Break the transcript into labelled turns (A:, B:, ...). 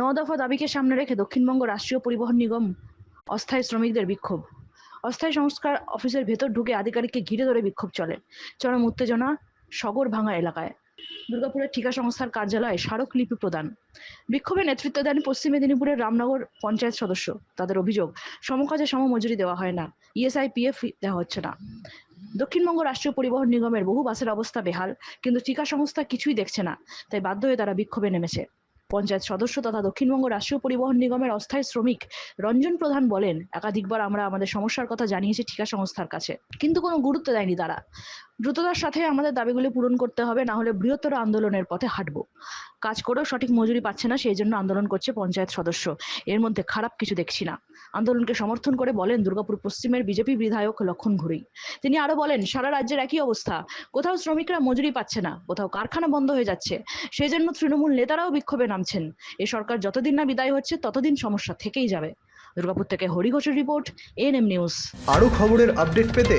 A: ন দফা দাবিকে সামনে রেখে দক্ষিণবঙ্গ রাষ্ট্রীয় পরিবহন নিগম অস্থায়ী শ্রমিকদের বিক্ষোভ। অস্থায়ী সংস্কার অফিসের ভেতর ঢুকে আধিকারিককে ঘিরে ধরে বিক্ষোভ চলে। চরম উত্তেজনা সগর ভাঙা এলাকায়। দুর্গাপুরের ঠিকা সংস্থার কার্যালয়ে স্মারকলিপি প্রদান। বিক্ষোভে নেতৃত্ব দেন পশ্চিম মেদিনীপুরের রামনগর পঞ্চায়েত সদস্য। তাদের অভিযোগ, সমকাজে সম মজুরি দেওয়া হয় না ইএসআই পিএফ দেওয়া হচ্ছে না। দক্ষিণবঙ্গ রাষ্ট্রীয় পরিবহন নিগমের বহু বাসের অবস্থা বেহাল, কিন্তু ঠিকা সংস্থা কিছুই দেখছে না, তাই বাধ্য হয়ে তারা বিক্ষোভে নেমেছে। পঞ্চায়েত সদস্য তথা দক্ষিণবঙ্গ রাষ্ট্রীয় পরিবহন নিগমের অস্থায়ী শ্রমিক রঞ্জন প্রধান বলেন, একাধিকবার আমরা আমাদের সমস্যার কথা জানিয়েছি ঠিকা সংস্থার কাছে। কিন্তু কোনো গুরুত্ব দেয়নি তারা। দ্রুততার সাথে আমাদের দাবিগুলি পূরণ করতে হবে, না হলে বৃহত্তর আন্দোলনের পথে হাঁটবো। কাজ করেও সঠিক মজুরি পাচ্ছে না, সেই জন্য আন্দোলন করছে পঞ্চায়েত সদস্য। এর মধ্যে খারাপ কিছু দেখছি না। আন্দোলনকে সমর্থন করে বলেন দুর্গাপুর পশ্চিমের বিজেপি বিধায়ক লক্ষণ ঘুরি তিনি আরও বলেন, সারা রাজ্যের একই অবস্থা। কোথাও শ্রমিকরা মজুরি পাচ্ছে না, কোথাও কারখানা বন্ধ হয়ে যাচ্ছে। সেই জন্য তৃণমূল নেতারাও বিক্ষোভে নামছেন। এ সরকার যতদিন না বিদায় হচ্ছে, ততদিন সমস্যা থেকেই যাবে। দুর্গাপুর থেকে হরি ঘোষের রিপোর্ট এএনএম নিউজ।
B: আরও খবরের আপডেট পেতে